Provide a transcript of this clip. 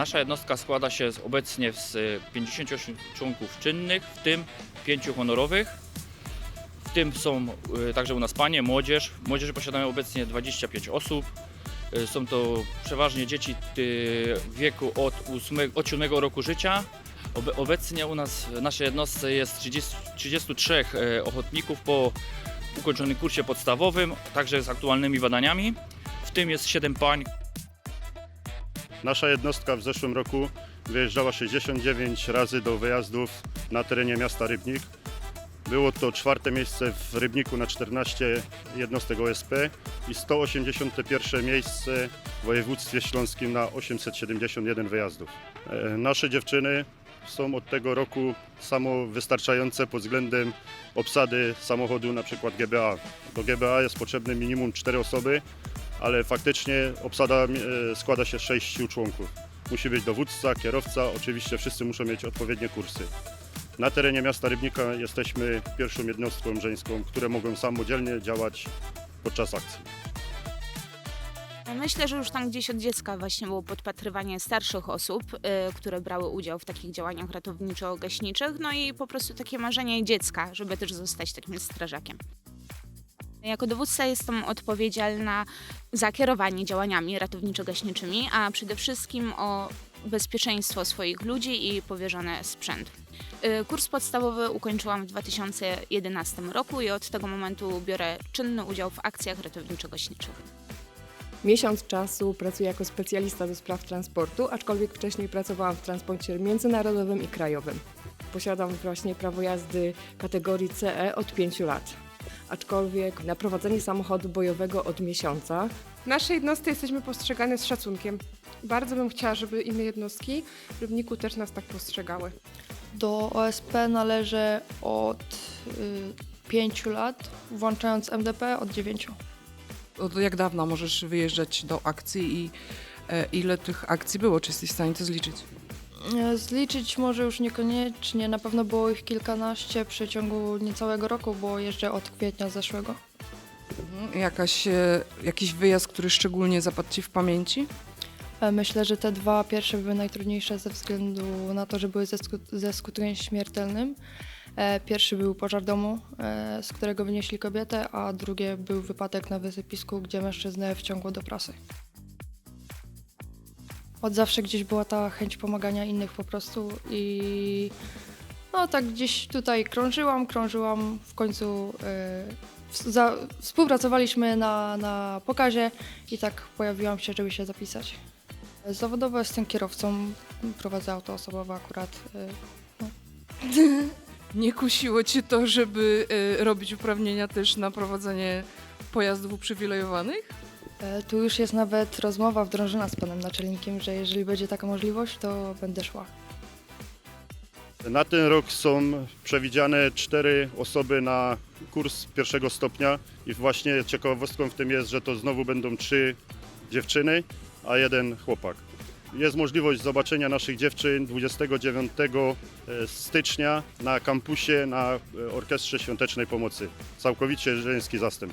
Nasza jednostka składa się obecnie z y, 58 członków czynnych, w tym 5 honorowych. W tym są y, także u nas panie, młodzież. Młodzieży posiadamy obecnie 25 osób. Y, Są to przeważnie dzieci y, w wieku od, 8, od 7 roku życia. Obe- Obecnie u nas w naszej jednostce jest 30, 33 e, ochotników po ukończonym kursie podstawowym, także z aktualnymi badaniami. W tym jest 7 pań, Nasza jednostka w zeszłym roku wyjeżdżała 69 razy do wyjazdów na terenie miasta Rybnik. Było to czwarte miejsce w Rybniku na 14 jednostek OSP i 181 miejsce w województwie śląskim na 871 wyjazdów. E, Nasze dziewczyny są od tego roku samowystarczające pod względem obsady samochodu, na przykład GBA. Do GBA jest potrzebne minimum 4 osoby, ale faktycznie obsada e, składa się z sześciu członków. Musi być dowódca, kierowca, oczywiście wszyscy muszą mieć odpowiednie kursy. Na terenie miasta Rybnika jesteśmy pierwszą jednostką żeńską, które mogą samodzielnie działać podczas akcji. Myślę, że już tam gdzieś od dziecka właśnie było podpatrywanie starszych osób, y, które brały udział w takich działaniach ratowniczo-gaśniczych, no i po prostu takie marzenie dziecka, żeby też zostać takim strażakiem. Jako dowódca jestem odpowiedzialna za kierowanie działaniami ratowniczo-gaśniczymi, a przede wszystkim o bezpieczeństwo swoich ludzi i powierzony sprzęt. Y, Kurs podstawowy ukończyłam w 2011 roku i od tego momentu biorę czynny udział w akcjach ratowniczo-gaśniczych. Miesiąc czasu pracuję jako specjalista do spraw transportu, aczkolwiek wcześniej pracowałam w transporcie międzynarodowym i krajowym. Posiadam właśnie prawo jazdy kategorii CE od 5 lat. Aczkolwiek na prowadzenie samochodu bojowego od miesiąca W naszej jednostce jesteśmy postrzegane z szacunkiem. Bardzo bym chciała, żeby inne jednostki w Rybniku też nas tak postrzegały. Do OSP należę od y, 5 lat, włączając MDP od 9. Od jak dawna możesz wyjeżdżać do akcji i e, ile tych akcji było? Czy jesteś w stanie to zliczyć? Zliczyć może już niekoniecznie, na pewno było ich kilkanaście w przeciągu niecałego roku, bo jeżdżę od kwietnia zeszłego. Mhm. Jakaś, e, jakiś wyjazd, który szczególnie zapadł Ci w pamięci? E, Myślę, że te dwa pierwsze były najtrudniejsze ze względu na to, że były ze, sku- ze skutkiem śmiertelnym. E, Pierwszy był pożar domu, e, z którego wynieśli kobietę, a drugie był wypadek na wysypisku, gdzie mężczyznę wciągło do prasy. Od zawsze gdzieś była ta chęć pomagania innych po prostu i no tak gdzieś tutaj krążyłam, krążyłam, w końcu w- za, współpracowaliśmy na, na pokazie i tak pojawiłam się, żeby się zapisać. Zawodowo jestem kierowcą, prowadzę auto osobowe akurat. y, Nie kusiło Cię to, żeby e, robić uprawnienia też na prowadzenie pojazdów uprzywilejowanych? E, Tu już jest nawet rozmowa wdrożona z panem naczelnikiem, że jeżeli będzie taka możliwość, to będę szła. Na ten rok są przewidziane cztery osoby na kurs pierwszego stopnia i właśnie ciekawostką w tym jest, że to znowu będą trzy dziewczyny, a jeden chłopak. Jest możliwość zobaczenia naszych dziewczyn 29 stycznia na kampusie na e, Orkiestrze Świątecznej Pomocy. Całkowicie żeński zastęp.